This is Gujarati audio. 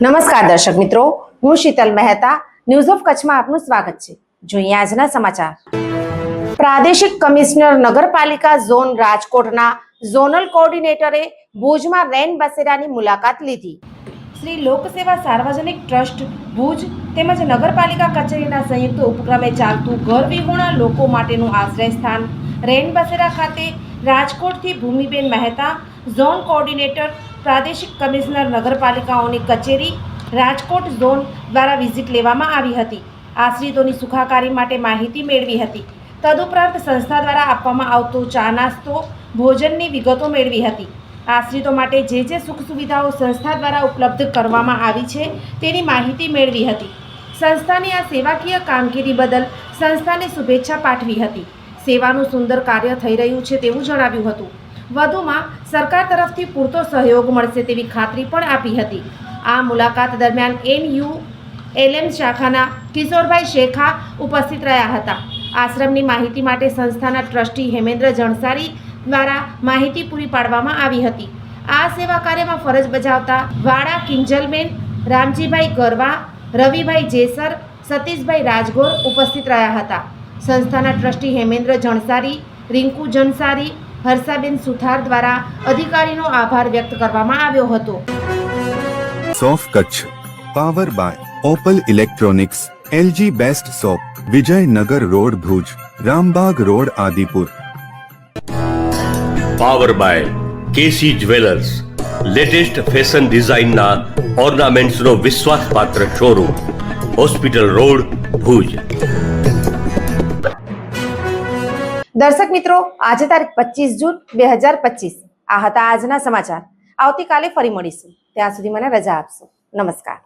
નમસ્કાર દર્શક મિત્રો, હું શીતલ મહેતા ન્યૂઝ ઓફ કચ્છમાં આપનું સ્વાગત છે. જોઈએ આજના સમાચાર. પ્રાદેશિક કમિશનર નગરપાલિકા ઝોન રાજકોટના ઝોનલ કોઓર્ડિનેટરે ભુજમાં રેન બસેરાની મુલાકાત લીધી. શ્રી લોકસેવા સાર્વજનિક ટ્રસ્ટ ભુજ તેમજ નગરપાલિકા કચેરીના સંયુક્ત ઉપક્રમે ચાલતું ઘર વિહોણા લોકો માટેનું આશ્રય સ્થાન રેન બસેરા ખાતે રાજકોટથી ભૂમિબેન મહેતા ઝોન કોઓર્ડિનેટર, પ્રાદેશિક કમિશનર નગરપાલિકાઓની કચેરી, રાજકોટ ઝોન દ્વારા વિઝિટ લેવામાં આવી હતી. આશ્રિતોની સુખાકારી માટે માહિતી મેળવી હતી. તદુપરાંત સંસ્થા દ્વારા આપવામાં આવતો ચા નાસ્તો, ભોજનની વિગતો મેળવી હતી. આશ્રિતો માટે જે જે સુખ સુવિધાઓ સંસ્થા દ્વારા ઉપલબ્ધ કરવામાં આવી છે, તેની માહિતી મેળવી હતી. સંસ્થાની આ સેવાકીય કામગીરી બદલ સંસ્થાને શુભેચ્છા પાઠવી હતી. સેવાનું સુંદર કાર્ય થઈ રહ્યું છે તેવું જણાવ્યું હતું. વધુમાં સરકાર તરફથી પૂરતો સહયોગ મળશે તેવી ખાતરી પણ આપી હતી. આ મુલાકાત દરમિયાન એનયુ એલએમ શાખાના કિશોરભાઈ શેખા ઉપસ્થિત રહ્યા હતા. આશ્રમની માહિતી માટે સંસ્થાના ટ્રસ્ટી હેમેન્દ્ર જણસારી દ્વારા માહિતી પૂરી પાડવામાં આવી હતી. આ સેવા કાર્યમાં ફરજ બજાવતા વાડા કિંજલબેન, રામજીભાઈ ગરવા, રવિભાઈ જેસર, સતીશભાઈ રાજગોર ઉપસ્થિત રહ્યા હતા. સંસ્થાના ટ્રસ્ટી હેમેન્દ્ર જણસારી, રિંકુ જનસારી હર્ષાબેન સુથાર દ્વારા અધિકારીનો આભાર વ્યક્ત કરવામાં આવ્યો હતો. સોફ Kutch power by Opal electronics LG best shop Vijaynagar road Bhuj Rambagh road Adipur. Power by KC jewellers latest fashion ડિઝાઇનના ઓર્નામેન્ટ્સનો વિશ્વાસપાત્ર શોરૂમ હોસ્પિટલ રોડ ભુજ. દર્શક મિત્રો, આજે તારીખ પચીસ જૂન બે હજાર પચીસ. આ હતા આજના સમાચાર. આવતીકાલે ફરી મળીશું. ત્યાં સુધી મને રજા આપશો. નમસ્કાર.